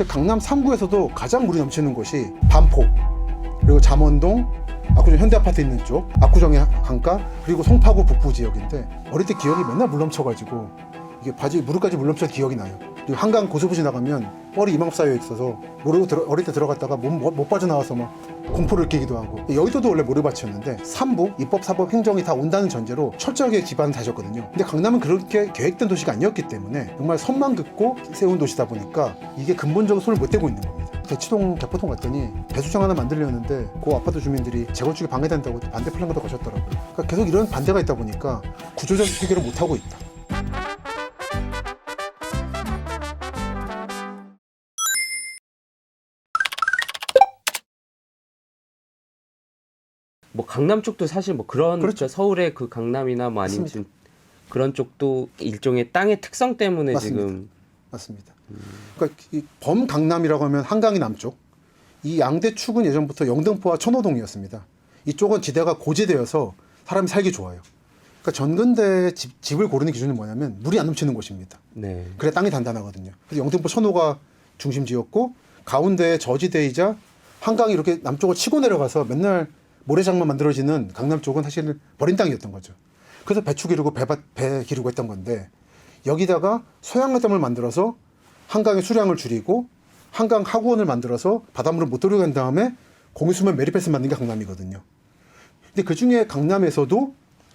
사실 강남 3구에서도 가장 물이 넘치는 곳이 반포 그리고 잠원동 압구정 현대아파트 있는 쪽 압구정의 강가 그리고 송파구 북부 지역인데 어릴 때 기억이 맨날 물 넘쳐가지고 이게 바지 무릎까지 물 넘쳐 기억이 나요 한강 고수부 지나가면 뻘이 이만큼 쌓여 있어서 모르고 들어, 어릴 때 들어갔다가 못, 못, 못 빠져나와서 막 공포를 끼기도 하고. 여의도도 원래 모래밭이었는데 삼부 입법 사법 행정이 다 온다는 전제로 철저하게 기반을 다졌거든요. 근데 강남은 그렇게 계획된 도시가 아니었기 때문에 정말 선만 긋고 세운 도시다 보니까 이게 근본적으로 손을 못 대고 있는 겁니다. 대치동 개포동 갔더니 배수장 하나 만들려는데 그 아파트 주민들이 재건축이 방해된다고 반대 플랜카드 거셨더라고요. 그러니까 계속 이런 반대가 있다 보니까 구조적 해결을 못 하고 있다 뭐 강남 쪽도 사실 뭐 그런 그렇죠. 서울의 그 강남이나 뭐 아니면. 지금 그런 쪽도 일종의 땅의 특성 때문에 맞습니다. 지금 맞습니다. 그러니까 이 범강남이라고 하면 한강이 남쪽, 이 양대 축은 예전부터 영등포와 천호동이었습니다. 이쪽은 지대가 고지대여서 사람이 살기 좋아요. 그러니까 전근대 집, 집을 고르는 기준이 뭐냐면 물이 안 넘치는 곳입니다. 네. 그래 땅이 단단하거든요. 그래서 영등포 천호가 중심지였고 가운데 저지대이자 한강이 이렇게 남쪽으로 치고 내려가서 맨날 모래장만 만들어지는 강남 쪽은 사실 버린 땅이었던 거죠. 그래서 배추 기르고 배밭 배 기르고 했던 건데 여기다가 소양강댐을 만들어서 한강의 수량을 줄이고 한강 하구원을 만들어서 바닷물을 못 들어간 다음에 공유수면 메리패스 만든 게 강남이거든요. 근데 그 중에 강남에서도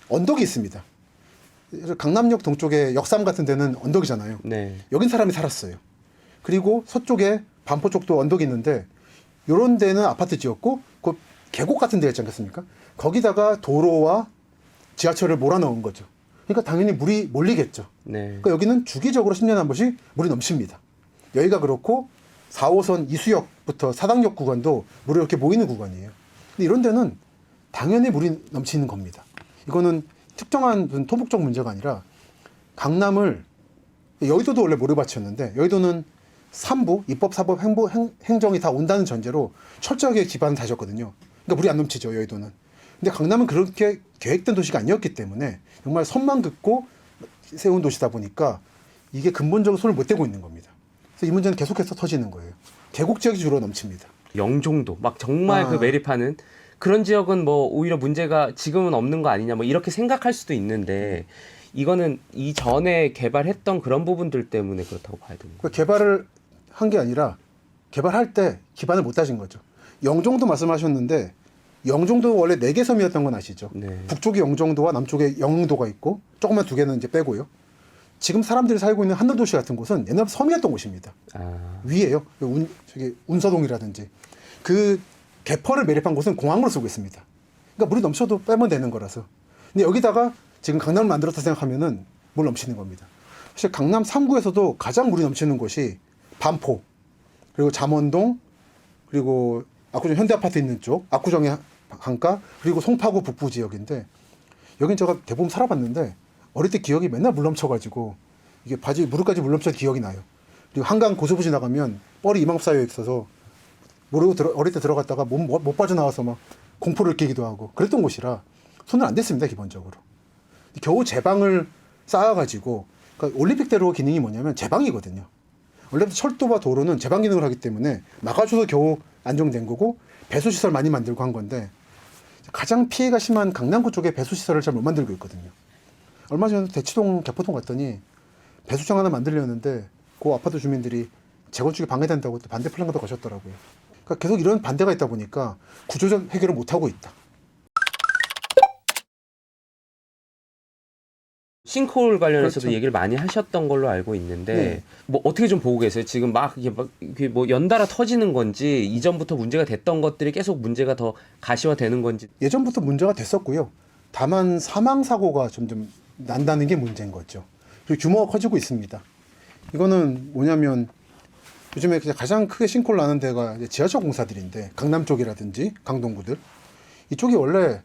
언덕이 있습니다. 강남역 동쪽에 역삼 같은 데는 언덕이잖아요. 네. 여긴 사람이 살았어요. 그리고 서쪽에 반포 쪽도 언덕이 있는데 요런 데는 아파트 지었고 그 계곡 같은 데 있지 않겠습니까? 거기다가 도로와 지하철을 몰아넣은 거죠. 그러니까 당연히 물이 몰리겠죠. 네. 그러니까 여기는 주기적으로 10년에 한 번씩 물이 넘칩니다. 여기가 그렇고 4호선 이수역부터 사당역 구간도 물이 이렇게 모이는 구간이에요. 근데 이런 데는 당연히 물이 넘치는 겁니다. 이거는 특정한 토목적 문제가 아니라 강남을 여의도도 원래 모래밭이었는데 여의도는 삼부 입법 사법 행보, 행, 행정이 다 온다는 전제로 철저하게 기반을 다졌거든요. 그러니까 물이 안 넘치죠 여의도는. 근데 강남은 그렇게 계획된 도시가 아니었기 때문에 정말 선만 긋고 세운 도시다 보니까 이게 근본적으로 손을 못 대고 있는 겁니다. 그래서 이 문제는 계속해서 터지는 거예요. 계곡 지역이 주로 넘칩니다. 영종도 막 정말 아. 그 매립하는 그런 지역은 뭐 오히려 문제가 지금은 없는 거 아니냐 뭐 이렇게 생각할 수도 있는데 이거는 이전에 개발했던 그런 부분들 때문에 그렇다고 봐야 되는 그 개발을 한 게 아니라 개발할 때 기반을 못 다진 거죠. 영종도 말씀하셨는데 영종도 원래 네 개 섬이었던 건 아시죠? 네. 북쪽에 영종도와 남쪽에 영도가 있고 조그만 두 개는 이제 빼고요. 지금 사람들이 살고 있는 한도 도시 같은 곳은 옛날 섬이었던 곳입니다. 아, 위에요. 운, 저기 운서동이라든지 그 개퍼를 매립한 곳은 공항으로 쓰고 있습니다. 그러니까 물이 넘쳐도 빼면 되는 거라서. 근데 여기다가 지금 강남을 만들었다 생각하면은 물 넘치는 겁니다. 사실 강남 3구에서도 가장 물이 넘치는 곳이 반포 그리고 잠원동 그리고 압구정 현대아파트 있는 쪽 압구정의 강가 그리고 송파구 북부 지역인데 여긴 제가 대부분 살아봤는데 어릴 때 기억이 맨날 물 넘쳐가지고 이게 바지 무릎까지 물 넘쳐 기억이 나요. 그리고 한강 고수부 지나가면 뻘이 이만큼 쌓여 있어서 모르고 들어, 어릴 때 들어갔다가 못, 못, 못 빠져나와서 막 공포를 끼기도 하고 그랬던 곳이라 손을 안 댔습니다 기본적으로. 겨우 제방을 쌓아가지고 그러니까 올림픽대로 기능이 뭐냐면 제방이거든요. 원래부터 철도와 도로는 제방 기능을 하기 때문에 막아줘서 겨우 안정된 거고 배수 시설 많이 만들고 한 건데 가장 피해가 심한 강남구 쪽에 배수 시설을 잘 못 만들고 있거든요. 얼마 전에 대치동 개포동 갔더니 배수장 하나 만들려는데 그 아파트 주민들이 재건축이 방해된다고 또 반대 플랜카드 거셨더라고요. 그러니까 계속 이런 반대가 있다 보니까 구조적 해결을 못 하고 있다. 싱크홀 관련해서도 그렇죠. 얘기를 많이 하셨던 걸로 알고 있는데 네. 뭐 어떻게 좀 보고 계세요? 지금 막 이게 막 이게 뭐 연달아 터지는 건지 이전부터 문제가 됐던 것들이 계속 문제가 더 가시화되는 건지 예전부터 문제가 됐었고요. 다만 사망 사고가 점점 난다는 게 문제인 거죠. 그리고 규모가 커지고 있습니다. 이거는 뭐냐면 요즘에 가장 크게 싱크홀 나는 데가 지하철 공사들인데 강남 쪽이라든지 강동구들 이쪽이 원래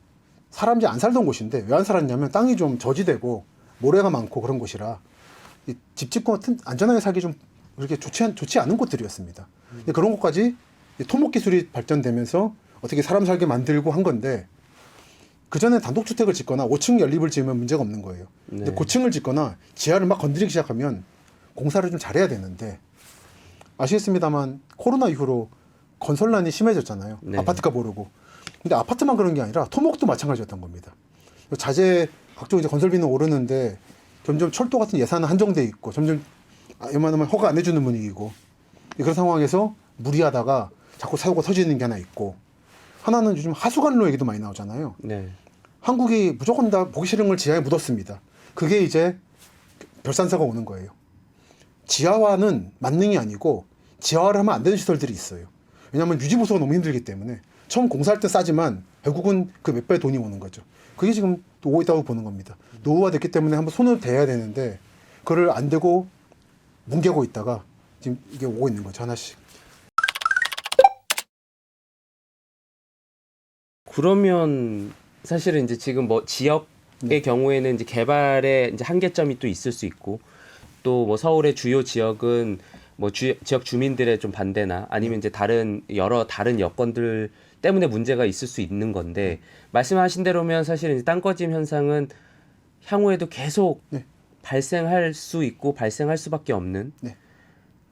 사람들이 안 살던 곳인데 왜 안 살았냐면 땅이 좀 저지되고 모래가 많고 그런 곳이라 이집 짓고 같은 안전하게 살기 좀 그렇게 좋지, 않, 좋지 않은 곳들이었습니다. 근데 그런 곳까지 이 토목 기술이 발전되면서 어떻게 사람 살게 만들고 한 건데 그 전에 단독주택을 짓거나 5층 연립을 지으면 문제가 없는 거예요. 근데 네. 고층을 짓거나 지하를 막 건드리기 시작하면 공사를 좀 잘해야 되는데 아시겠습니다만 코로나 이후로 건설난이 심해졌잖아요. 네. 아파트가 모르고. 근데 아파트만 그런 게 아니라 토목도 마찬가지였던 겁니다. 자재 각종 이제 건설비는 오르는데 점점 철도 같은 예산은 한정돼 있고 점점 아, 웬만하면 허가 안 해주는 분위기고 그런 상황에서 무리하다가 자꾸 사고가 터지는 게 하나 있고 하나는 요즘 하수관로 얘기도 많이 나오잖아요. 네. 한국이 무조건 다 보기 싫은 걸 지하에 묻었습니다. 그게 이제 별산사가 오는 거예요. 지하화는 만능이 아니고 지하화를 하면 안 되는 시설들이 있어요. 왜냐하면 유지 보수가 너무 힘들기 때문에 처음 공사할 때 싸지만 결국은 그 몇 배 돈이 오는 거죠. 그게 지금 또 오고 있다고 보는 겁니다. 노후화됐기 때문에 한번 손을 대야 되는데 그걸 안 대고 뭉개고 있다가 지금 이게 오고 있는 거죠 하나씩. 그러면 사실은 이제 지금 뭐 지역의 네. 경우에는 이제 개발의 이제 한계점이 또 있을 수 있고 또 뭐 서울의 주요 지역은 뭐 주, 지역 주민들의 좀 반대나 아니면 이제 다른 여러 다른 여건들 때문에 문제가 있을 수 있는 건데 말씀하신 대로면 사실은 땅꺼짐 현상은 향후에도 계속 네. 발생할 수 있고 발생할 수밖에 없는 네.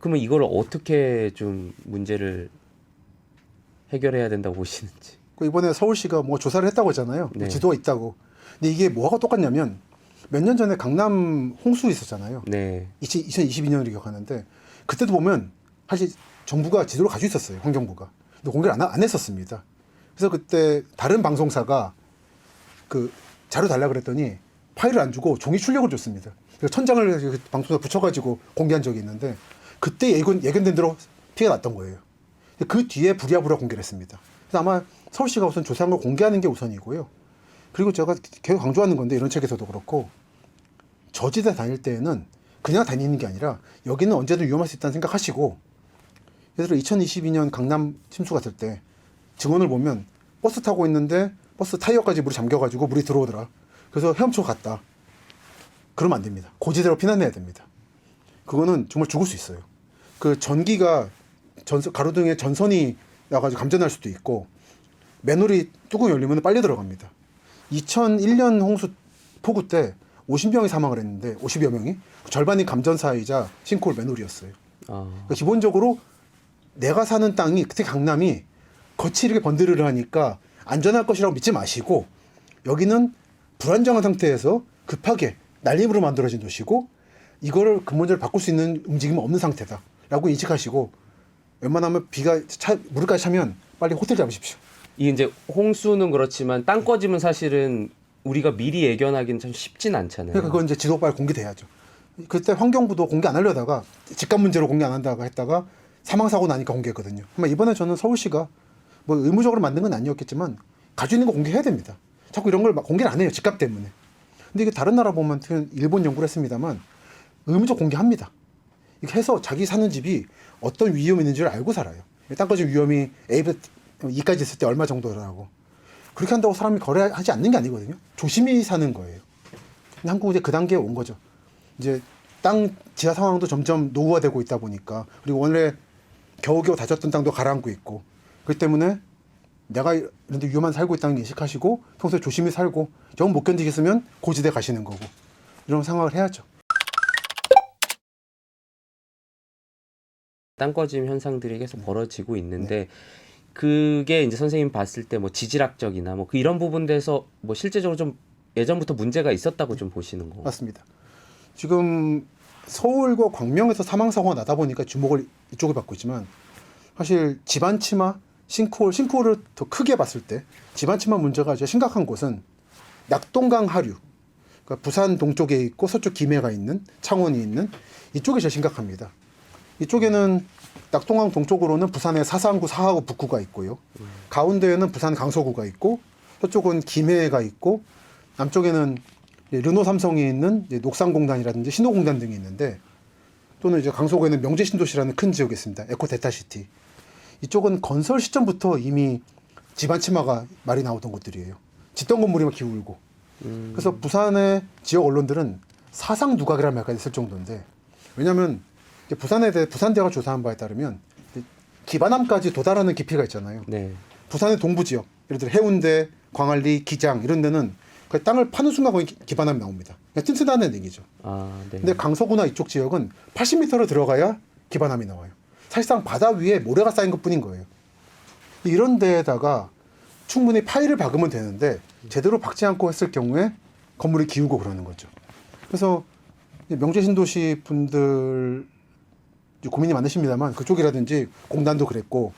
그러면 이걸 어떻게 좀 문제를 해결해야 된다고 보시는지 그 이번에 서울시가 뭐 조사를 했다고 했잖아요. 네. 지도가 있다고. 근데 이게 뭐하고 똑같냐면 몇 년 전에 강남 홍수 있었잖아요. 네 2022년으로 기억하는데 그때도 보면 사실 정부가 지도를 가지고 있었어요. 환경부가. 공개를 안, 하- 안 했었습니다. 그래서 그때 다른 방송사가 그 자료 달라 그랬더니 파일을 안 주고 종이 출력을 줬습니다. 그래서 천장을 그 방송사 붙여가지고 공개한 적이 있는데 그때 예견, 예견된 대로 피해가 났던 거예요. 그 뒤에 부랴부랴 공개를 했습니다. 그래서 아마 서울시가 우선 조사한 걸 공개하는 게 우선이고요. 그리고 제가 계속 강조하는 건데 이런 책에서도 그렇고 저지대 다닐 때에는 그냥 다니는 게 아니라 여기는 언제든 위험할 수 있다는 생각하시고 예를 들어 2022년 강남 침수 갔을 때 증언을 보면 버스 타고 있는데 버스 타이어까지 물이 잠겨가지고 물이 들어오더라. 그래서 헤엄쳐 갔다. 그러면 안 됩니다. 고지대로 피난해야 됩니다. 그거는 정말 죽을 수 있어요. 그 전기가 전선, 가로등에 전선이 나가지고 감전할 수도 있고 맨홀이 뚜껑 열리면 빨리 들어갑니다. 2001년 홍수 폭우 때 50명이 사망을 했는데 50여 명이 절반이 감전사이자 싱크홀 맨홀이었어요. 아, 그러니까 기본적으로 내가 사는 땅이 특히 강남이 거칠게 번드르르 하니까 안전할 것이라고 믿지 마시고 여기는 불안정한 상태에서 급하게 난립으로 만들어진 도시고 이거를 근본적으로 바꿀 수 있는 움직임은 없는 상태다라고 인식하시고 웬만하면 비가 차, 물까지 차면 빨리 호텔 잡으십시오. 이게 이제 홍수는 그렇지만 땅 꺼짐은 사실은 우리가 미리 예견하기는 참 쉽진 않잖아요. 그러니까 그건 이제 지도 빨리 공개돼야죠. 그때 환경부도 공개 안 하려다가 집값 문제로 공개 안 한다고 했다가 사망 사고 나니까 공개했거든요. 이번에 저는 서울시가 뭐 의무적으로 만든 건 아니었겠지만 가지고 있는 거 공개해야 됩니다. 자꾸 이런 걸 막 공개를 안 해요. 집값 때문에. 근데 이게 다른 나라 보면 일본 연구를 했습니다만 의무적 공개합니다. 이렇게 해서 자기 사는 집이 어떤 위험이 있는지를 알고 살아요. 땅거지 위험이 A부터 E까지 있을 때 얼마 정도라고. 그렇게 한다고 사람이 거래하지 않는 게 아니거든요. 조심히 사는 거예요. 근데 한국은 이제 그 단계에 온 거죠. 이제 땅 지하 상황도 점점 노후화되고 있다 보니까 그리고 원래 겨우겨우 다졌던 땅도 가라앉고 있고 그렇기 때문에 내가 이런 데 위험한 살고 있다는 걸 인식하시고 평소에 조심히 살고 영 못 견디겠으면 고지대 가시는 거고 이런 상황을 해야죠. 땅 꺼짐 현상들이 계속 벌어지고 있는데 그게 이제 선생님 봤을 때 뭐 지질학적이나 뭐 그 이런 부분에서 뭐 실제적으로 좀 예전부터 문제가 있었다고 좀 보시는 거. 맞습니다. 지금 서울과 광명에서 사망 사고가 나다 보니까 주목을 이쪽에 받고 있지만 사실 집안 치마, 싱크홀, 싱크홀을 더 크게 봤을 때 집안 치마 문제가 이제 심각한 곳은 낙동강 하류, 그러니까 부산 동쪽에 있고 서쪽 김해가 있는 창원이 있는 이쪽이 제일 심각합니다. 이쪽에는 낙동강 동쪽으로는 부산의 사상구, 사하구, 북구가 있고요. 가운데에는 부산 강서구가 있고 서쪽은 김해가 있고 남쪽에는 르노 삼성이 있는 녹산공단이라든지 신호공단 등이 있는데 또는 이제 강서구에는 명제신도시라는 큰 지역이 있습니다. 에코 데타시티. 이쪽은 건설 시점부터 이미 집안 치마가 말이 나오던 곳들이에요. 짓던 건물이 막 기울고. 그래서 부산의 지역 언론들은 사상 누각이라는 말까지 있을 정도인데 왜냐하면 부산에 대해 부산대가 조사한 바에 따르면 기반함까지 도달하는 깊이가 있잖아요. 네. 부산의 동부 지역, 예를 들어 해운대, 광안리, 기장 이런 데는 그 땅을 파는 순간 거기 기- 기반함이 나옵니다. 그냥 튼튼하다는 얘기죠. 아, 네. 근데 강서구나 이쪽 지역은 80m로 들어가야 기반함이 나와요. 사실상 바다 위에 모래가 쌓인 것 뿐인 거예요. 이런 데에다가 충분히 파일을 박으면 되는데 제대로 박지 않고 했을 경우에 건물이 기우고 그러는 거죠. 그래서 이제 명재 신도시 분들 고민이 많으십니다만 그쪽이라든지 공단도 그랬고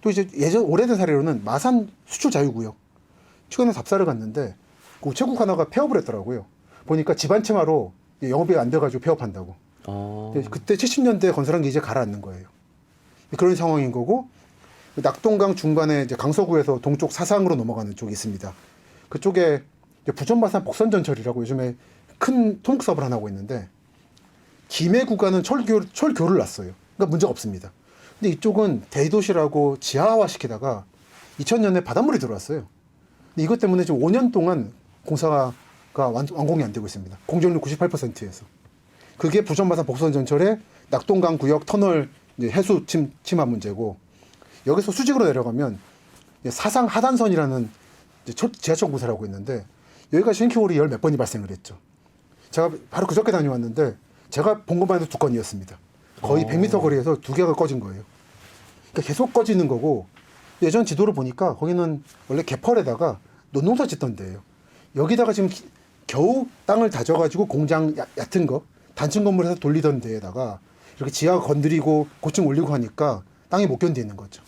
또 이제 예전 오래된 사례로는 마산 수출 자유구역 최근에 답사를 갔는데 그 우체국 하나가 폐업을 했더라고요. 보니까 집안 채마로 영업이 안 돼가지고 폐업한다고. 어. 근데 그때 70년대 건설한 게 이제 가라앉는 거예요. 그런 상황인 거고 낙동강 중간에 이제 강서구에서 동쪽 사상으로 넘어가는 쪽이 있습니다. 그쪽에 이제 부천마산 복선전철이라고 요즘에 큰 토목 사업을 하나 하고 있는데 김해 구간은 철교 철교를 놨어요. 그러니까 문제가 없습니다. 근데 이쪽은 대도시라고 지하화 시키다가 2000년에 바닷물이 들어왔어요. 이것 때문에 지금 5년 동안 공사가 완, 완공이 안 되고 있습니다. 공정률 98%에서. 그게 부천마산 복선 전철의 낙동강 구역 터널 해수 침, 침하 문제고 여기서 수직으로 내려가면 사상 하단선이라는 지하철 공사를 하고 있는데 여기가 신키홀이 열 몇 번이 발생을 했죠. 제가 바로 그저께 다녀왔는데 제가 본 것만 해도 두 건이었습니다. 거의 어. 100m 거리에서 두 개가 꺼진 거예요. 그러니까 계속 꺼지는 거고 예전 지도를 보니까 거기는 원래 개펄에다가 논농사 짓던 데예요. 여기다가 지금 기- 겨우 땅을 다져가지고 공장 야- 얕은 거 단층 건물에서 돌리던 데에다가 이렇게 지하 건드리고 고층 올리고 하니까 땅이 못 견디는 거죠.